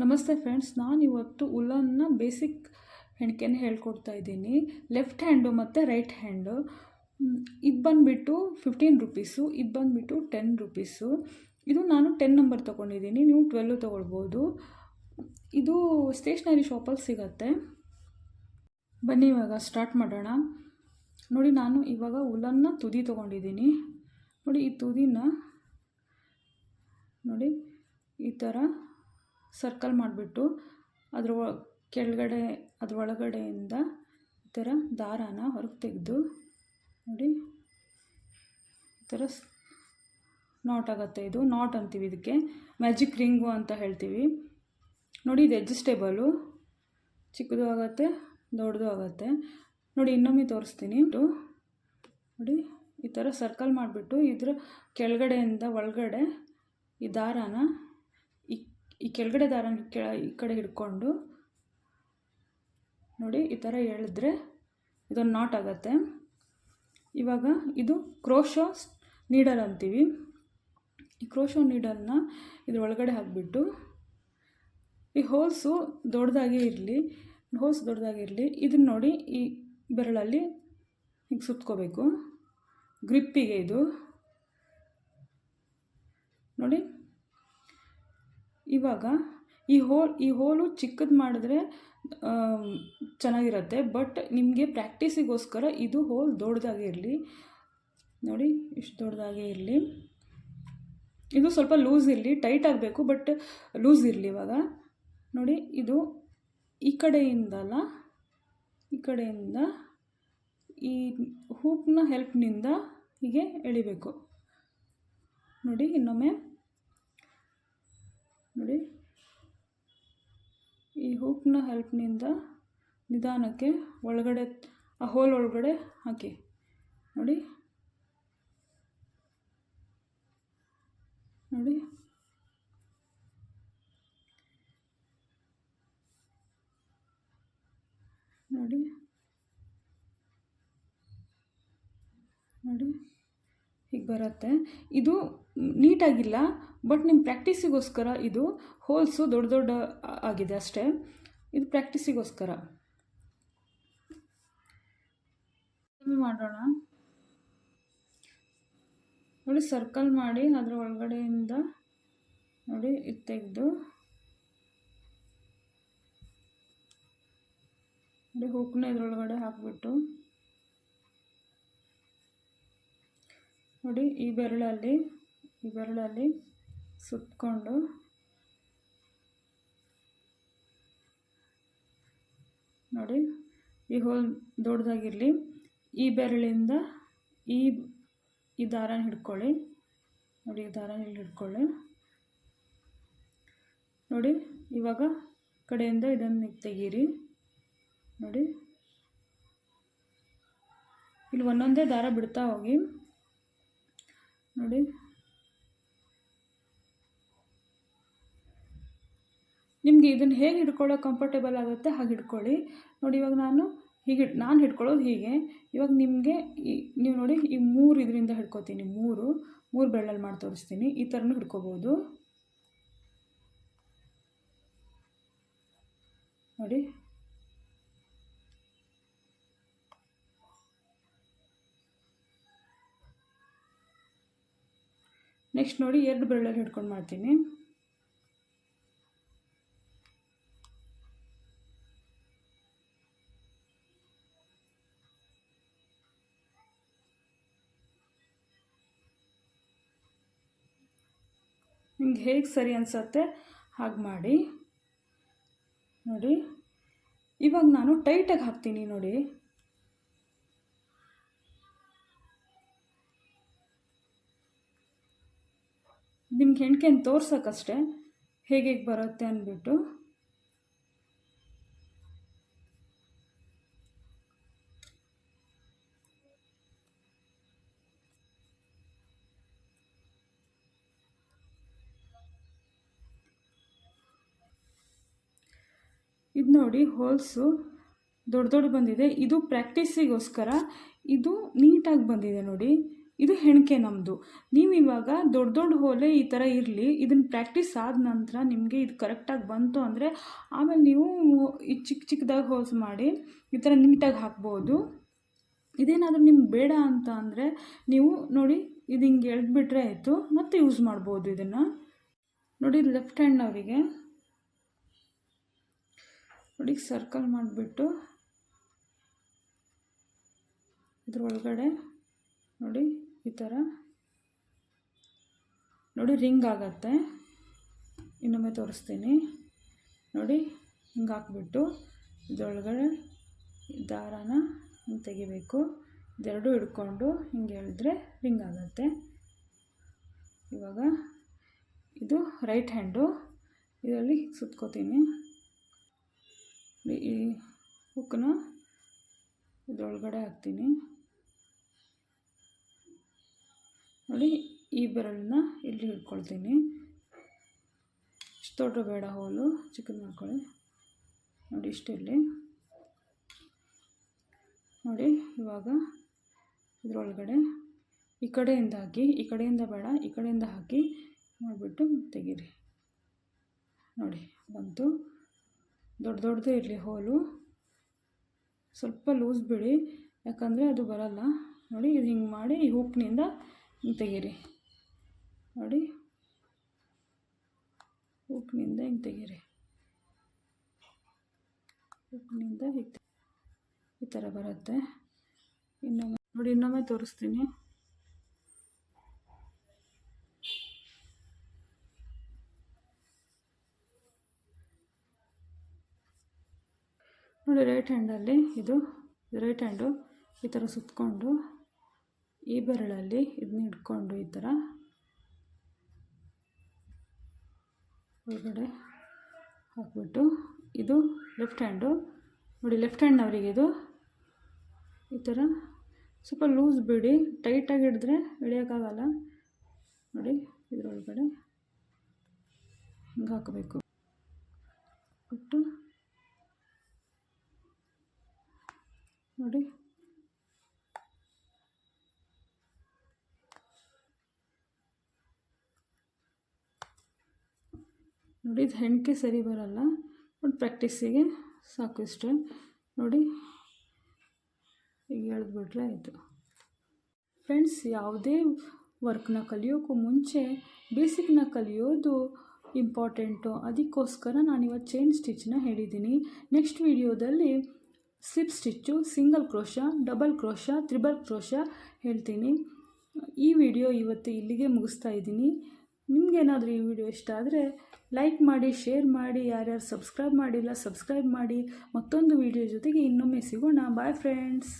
ನಮಸ್ತೆ ಫ್ರೆಂಡ್ಸ್ ನಾನು ಇವತ್ತು ಉಲನ್ನ ಬೇಸಿಕ್ ಹೆಣ್ಕೆನ ಹೇಳ್ಕೊಡ್ತಾ ಇದ್ದೀನಿ. ಲೆಫ್ಟ್ ಹ್ಯಾಂಡು ಮತ್ತು ರೈಟ್ ಹ್ಯಾಂಡು ಇದು ಬಂದುಬಿಟ್ಟು ಫಿಫ್ಟೀನ್ ರುಪೀಸು ಇದು ಬಂದುಬಿಟ್ಟು ಟೆನ್ ರುಪೀಸು ಇದು ನಾನು ಟೆನ್ ನಂಬರ್ ತೊಗೊಂಡಿದ್ದೀನಿ, ನೀವು ಟ್ವೆಲ್ ತೊಗೊಳ್ಬೋದು. ಇದು ಸ್ಟೇಷ್ನರಿ ಶಾಪಲ್ಲಿ ಸಿಗತ್ತೆ. ಬನ್ನಿ ಇವಾಗ ಸ್ಟಾರ್ಟ್ ಮಾಡೋಣ. ನೋಡಿ, ನಾನು ಇವಾಗ ಉಲ್ಲನ್ನ ತುದಿ ತೊಗೊಂಡಿದ್ದೀನಿ. ನೋಡಿ, ಈ ತುದಿನ, ನೋಡಿ, ಈ ಥರ ಸರ್ಕಲ್ ಮಾಡಿಬಿಟ್ಟು ಅದ್ರ ಕೆಳಗಡೆ, ಅದ್ರ ಒಳಗಡೆಯಿಂದ ಈ ಥರ ದಾರಾನ ಹೊರಗೆ ತೆಗೆದು ನೋಡಿ. ಈ ಥರ ನಾಟ್ ಆಗುತ್ತೆ ಇದು. ನಾಟ್ ಅಂತೀವಿ ಇದಕ್ಕೆ. ಮ್ಯಾಜಿಕ್ ರಿಂಗು ಅಂತ ಹೇಳ್ತೀವಿ. ನೋಡಿ ಇದು ಅಡ್ಜಸ್ಟೇಬಲು ಚಿಕ್ಕದು ಆಗುತ್ತೆ, ದೊಡ್ಡದು ಆಗುತ್ತೆ. ನೋಡಿ ಇನ್ನೊಮ್ಮೆ ತೋರಿಸ್ತೀನಿ ಟು ನೋಡಿ ಈ ಥರ ಸರ್ಕಲ್ ಮಾಡಿಬಿಟ್ಟು ಇದ್ರ ಕೆಳಗಡೆಯಿಂದ ಒಳಗಡೆ ಈ ದಾರಾನ ಈ ಕೆಳಗಡೆ ದಾರನ ಕೆಳ ಈ ಕಡೆ ಹಿಡ್ಕೊಂಡು ನೋಡಿ ಈ ಥರ ಎಳೆದ್ರೆ ಇದೊಂದು ನಾಟ್ ಆಗುತ್ತೆ. ಇವಾಗ ಇದು ಕ್ರೋಶೋ ನೀಡಲ್ ಅಂತೀವಿ. ಈ ಕ್ರೋಶೋ ನೀಡಲ್ನ ಇದ್ರ ಒಳಗಡೆ ಹಾಕಿಬಿಟ್ಟು ಈ ಹೋಲ್ಸು ದೊಡ್ಡದಾಗಿ ಇರಲಿ, ಹೋಲ್ಸ್ ದೊಡ್ಡದಾಗಿರಲಿ ಇದನ್ನ ನೋಡಿ ಈ ಬೆರಳಲ್ಲಿ ಹೀಗೆ ಸುತ್ಕೋಬೇಕು. ಗ್ರಿಪ್ಪಿಗೆ ಇದು. ನೋಡಿ ಇವಾಗ ಈ ಹೋಲ್, ಈ ಹೋಲು ಚಿಕ್ಕದು ಮಾಡಿದ್ರೆ ಚೆನ್ನಾಗಿರತ್ತೆ, ಬಟ್ ನಿಮಗೆ ಪ್ರ್ಯಾಕ್ಟೀಸಿಗೋಸ್ಕರ ಇದು ಹೋಲ್ ದೊಡ್ಡದಾಗೇ ಇರಲಿ. ನೋಡಿ, ಇಷ್ಟು ದೊಡ್ಡದಾಗೇ ಇರಲಿ. ಇದು ಸ್ವಲ್ಪ ಲೂಸ್ ಇರಲಿ, ಟೈಟ್ ಆಗಬೇಕು, ಬಟ್ ಲೂಸ್ ಇರಲಿ ಇವಾಗ. ನೋಡಿ, ಇದು ಈ ಕಡೆಯಿಂದಲ್ಲ, ಈ ಕಡೆಯಿಂದ ಈ ಹೂಕ್ನ ಹೆಲ್ಪ್ನಿಂದ ಹೀಗೆ ಎಳಿಬೇಕು. ನೋಡಿ, ಇನ್ನೊಮ್ಮೆ. ನೋಡಿ. ಈ ಹೂಕ್ನ ಹೆಲ್ಪ್ನಿಂದ ನಿಧಾನಕ್ಕೆ ಒಳಗಡೆ ಆ ಹೋಲ್ ಒಳಗಡೆ ಹಾಕಿ. ನೋಡಿ. ನೋಡಿ. ನೋಡಿ. ನೋಡಿ. ಹೀಗೆ ಬರುತ್ತೆ. ಇದು ನೀಟಾಗಿಲ್ಲ, ಬಟ್ ನಿಮ್ಮ ಪ್ರ್ಯಾಕ್ಟೀಸಿಗೋಸ್ಕರ ಇದು ಹೋಲ್ಸು ದೊಡ್ಡ ದೊಡ್ಡ ಆಗಿದೆ ಅಷ್ಟೇ. ಇದು ಪ್ರ್ಯಾಕ್ಟೀಸಿಗೋಸ್ಕರ ಮಾಡೋಣ. ನೋಡಿ, ಸರ್ಕಲ್ ಮಾಡಿ ಅದರ ಒಳಗಡೆಯಿಂದ ನೋಡಿ, ಇದು ತೆಗೆದು. ನೋಡಿ ಹೂಕ್ನ ಇದ್ರೊಳಗಡೆ ಹಾಕಿಬಿಟ್ಟು. ನೋಡಿ, ಈ ಬೆರಳಲ್ಲಿ ಈ ಬೆರಳಲ್ಲಿ ಸುತ್ತಕೊಂಡು ನೋಡಿ, ಈ ಹೋಲ್ ದೊಡ್ಡದಾಗಿರಲಿ, ಈ ಬೆರಳಿಂದ ಈ ಈ ದಾರನ ಹಿಡ್ಕೊಳ್ಳಿ. ನೋಡಿ, ಈ ದಾರನ ಇಲ್ಲಿ ಹಿಡ್ಕೊಳ್ಳಿ. ನೋಡಿ, ಇವಾಗ ಕಡೆಯಿಂದ ಇದನ್ನು ತೆಗೀರಿ. ನೋಡಿ. ಇಲ್ಲಿ ಒಂದೊಂದೇ ದಾರ ಬಿಡ್ತಾ ಹೋಗಿ. ನೋಡಿ. ನಿಮಗೆ ಇದನ್ನು ಹೇಗೆ ಹಿಡ್ಕೊಳ್ಳೋ ಕಂಫರ್ಟೇಬಲ್ ಆಗುತ್ತೆ ಹಾಗೆ ಹಿಡ್ಕೊಳ್ಳಿ. ನೋಡಿ ಇವಾಗ ನಾನು ಹೀಗೆ ನಾನು ಹಿಡ್ಕೊಳ್ಳೋದು ಹೀಗೆ. ಇವಾಗ ನಿಮಗೆ ಈ, ನೀವು ನೋಡಿ ಈ ಮೂರು ಇದರಿಂದ ಹಿಡ್ಕೊತೀನಿ, ಮೂರು. ಮೂರು ಬೆಳ್ಳಲ್ಲಿ ಮಾಡಿ ತೋರಿಸ್ತೀನಿ, ಈ ಥರನೂ ಹಿಡ್ಕೋಬೋದು. ನೋಡಿ. ನೆಕ್ಸ್ಟ್ ನೋಡಿ ಎರಡು ಬೆರಳಲ್ಲಿ ಹಿಡ್ಕೊಂಡು ಮಾಡ್ತೀನಿ. ನಿಮ್ಗೆ ಹೇಗೆ ಸರಿ ಅನಿಸತ್ತೆ ಹಾಗೆ ಮಾಡಿ. ನೋಡಿ, ಇವಾಗ ನಾನು ಟೈಟಾಗಿ ಹಾಕ್ತೀನಿ ನೋಡಿ. ನಿಮ್ಗೆ ಹೆಣ್ಕೆನ ತೋರ್ಸೋಕ್ಕಷ್ಟೇ ಹೇಗೆ ಹೇಗೆ ಬರುತ್ತೆ ಅಂದ್ಬಿಟ್ಟು ಇದು ನೋಡಿ ಹೋಲ್ಸು ದೊಡ್ಡ ದೊಡ್ಡ ಬಂದಿದೆ. ಇದು ಪ್ರಾಕ್ಟೀಸಿಗೋಸ್ಕರ ಇದು ನೀಟಾಗಿ ಬಂದಿದೆ ನೋಡಿ. ಇದು ಹೆಣಿಕೆ ನಮ್ಮದು ನೀವು ಇವಾಗ ದೊಡ್ಡ ದೊಡ್ಡ ಹೋಲೆ ಈ ಥರ ಇರಲಿ ಇದನ್ನು ಪ್ರ್ಯಾಕ್ಟೀಸ್ ಆದ ನಂತರ ನಿಮಗೆ ಇದು ಕರೆಕ್ಟಾಗಿ ಬಂತು ಅಂದರೆ ಆಮೇಲೆ ನೀವು ಈ ಚಿಕ್ಕ ಚಿಕ್ಕದಾಗಿ ಹೋಲ್ಸ್ ಮಾಡಿ ಈ ಥರ ನೀಟಾಗಿ ಹಾಕ್ಬೋದು. ಇದೇನಾದರೂ ನಿಮ್ಗೆ ಬೇಡ ಅಂತ ಅಂದರೆ ನೀವು ನೋಡಿ ಇದು ಹಿಂಗೆ ಎಳೆದ್ಬಿಟ್ರೆ ಆಯಿತು, ಮತ್ತೆ ಯೂಸ್ ಮಾಡ್ಬೋದು ಇದನ್ನು. ನೋಡಿ ಲೆಫ್ಟ್ ಹ್ಯಾಂಡ್ನವರಿಗೆ ನೋಡಿ ಸರ್ಕಲ್ ಮಾಡಿಬಿಟ್ಟು ಇದ್ರೊಳಗಡೆ ನೋಡಿ. ಈ ಥರ. ನೋಡಿ, ರಿಂಗ್ ಆಗತ್ತೆ. ಇನ್ನೊಮ್ಮೆ ತೋರಿಸ್ತೀನಿ. ನೋಡಿ, ಹಿಂಗೆ ಹಾಕ್ಬಿಟ್ಟು ಇದರೊಳಗಡೆ ದಾರಾನ ಹಿಂಗೆ ತೆಗಿಬೇಕು. ಇದೆರಡು ಹಿಡ್ಕೊಂಡು ಹಿಂಗೆ ಹೇಳಿದ್ರೆ ರಿಂಗ್ ಆಗುತ್ತೆ. ಇವಾಗ ಇದು ರೈಟ್ ಹ್ಯಾಂಡು. ಇದರಲ್ಲಿ ಸುತ್ಕೋತೀನಿ. ಈ ಹುಕ್ಕನ್ನ ಇದರೊಳಗಡೆ ಹಾಕ್ತೀನಿ. ನೋಡಿ, ಈ ಬೆರಳನ್ನ ಇಲ್ಲಿ ಹಿಡ್ಕೊಳ್ತೀನಿ ಇಷ್ಟು ದೊಡ್ಡ ಬೇಡ ಹೋಲು ಚಿಕ್ಕ ಮಾಡ್ಕೊಳ್ಳಿ. ನೋಡಿ ಇಷ್ಟಿರಲಿ ನೋಡಿ, ಇವಾಗ ಇದರೊಳಗಡೆ ಈ ಕಡೆಯಿಂದ ಹಾಕಿ ಈ ಕಡೆಯಿಂದ ಬೇಡ, ಈ ಕಡೆಯಿಂದ ಹಾಕಿ ಮಾಡಿಬಿಟ್ಟು ತೆಗೀರಿ. ನೋಡಿ, ಬಂತು. ದೊಡ್ಡ ದೊಡ್ಡದು ಇರಲಿ ಹೋಲು. ಸ್ವಲ್ಪ ಲೂಸ್ ಬಿಡಿ, ಯಾಕಂದರೆ ಅದು ಬರಲ್ಲ. ನೋಡಿ, ಇದು ಹಿಂಗೆ ಮಾಡಿ ಈ ಉಪ್ಪಿನಿಂದ ತೆಗೀರಿ. ನೋಡಿ. ಉಪ್ಪಿನಿಂದ ಹಿಂಗೆ ತೆಗೀರಿ. ಉಪ್ಪಿನಿಂದ ಹೀಗೆ ಈ ಥರ ಬರುತ್ತೆ. ಇನ್ನೊಮ್ಮೆ ನೋಡಿ, ಇನ್ನೊಮ್ಮೆ ತೋರಿಸ್ತೀನಿ. ನೋಡಿ ರೈಟ್ ಹ್ಯಾಂಡಲ್ಲಿ ಇದು ರೈಟ್ ಹ್ಯಾಂಡು ಈ ಥರ ಸುತ್ತಕೊಂಡು ಈ ಬೆರಳಲ್ಲಿ ಇದನ್ನ ಇಟ್ಕೊಂಡು ಈ ಥರ ಒಳಗಡೆ ಹಾಕ್ಬಿಟ್ಟು ಇದು ಲೆಫ್ಟ್ ಹ್ಯಾಂಡು ನೋಡಿ ಲೆಫ್ಟ್ ಹ್ಯಾಂಡ್ನವರಿಗೆ ಇದು ಈ ಥರ ಸ್ವಲ್ಪ ಲೂಸ್ ಬಿಡಿ ಟೈಟಾಗಿ ಹಿಡಿದ್ರೆ ಹಿಡಿಯೋಕ್ಕಾಗಲ್ಲ ನೋಡಿ, ಇದರೊಳಗಡೆ ಹಿಂಗೆ ಹಾಕಬೇಕು. ಬಿಟ್ಟು ನೋಡಿ. ನೋಡಿ, ಇದು ಹೆಣ್ಕೆ ಸರಿ ಬರಲ್ಲ ಬಟ್ ಪ್ರ್ಯಾಕ್ಟೀಸಿಗೆ ಸಾಕು ಇಷ್ಟೇ. ನೋಡಿ, ಈಗ ಹೇಳಿದ್ಬಿಟ್ರೆ ಆಯಿತು. ಫ್ರೆಂಡ್ಸ್ ಯಾವುದೇ ವರ್ಕ್ನ ಕಲಿಯೋಕ್ಕೂ ಮುಂಚೆ ಬೇಸಿಕ್ನ ಕಲಿಯೋದು ಇಂಪಾರ್ಟೆಂಟು ಅದಕ್ಕೋಸ್ಕರ ನಾನಿವತ್ತು ಚೈನ್ ಸ್ಟಿಚ್ನ ಹೇಳಿದ್ದೀನಿ. ನೆಕ್ಸ್ಟ್ ವಿಡಿಯೋದಲ್ಲಿ slip stitch single crochet double crochet triple crochet ಹೇಳ್ತೀನಿ. ಈ ವಿಡಿಯೋ ಇವತ್ತು ಇಲ್ಲಿಗೆ ಮುಗಿಸ್ತಾ ಇದ್ದೀನಿ. ನಿಮಗೇನಾದರೂ ಈ ವಿಡಿಯೋ ಇಷ್ಟ ಆದರೆ ಲೈಕ್ ಮಾಡಿ ಶೇರ್ ಮಾಡಿ, ಯಾರ್ಯಾರು ಸಬ್ಸ್ಕ್ರೈಬ್ ಮಾಡಿಲ್ಲ ಸಬ್ಸ್ಕ್ರೈಬ್ ಮಾಡಿ. ಮತ್ತೊಂದು ವಿಡಿಯೋ ಜೊತೆಗೆ ಇನ್ನೊಮ್ಮೆ ಸಿಗೋಣ. Bye friends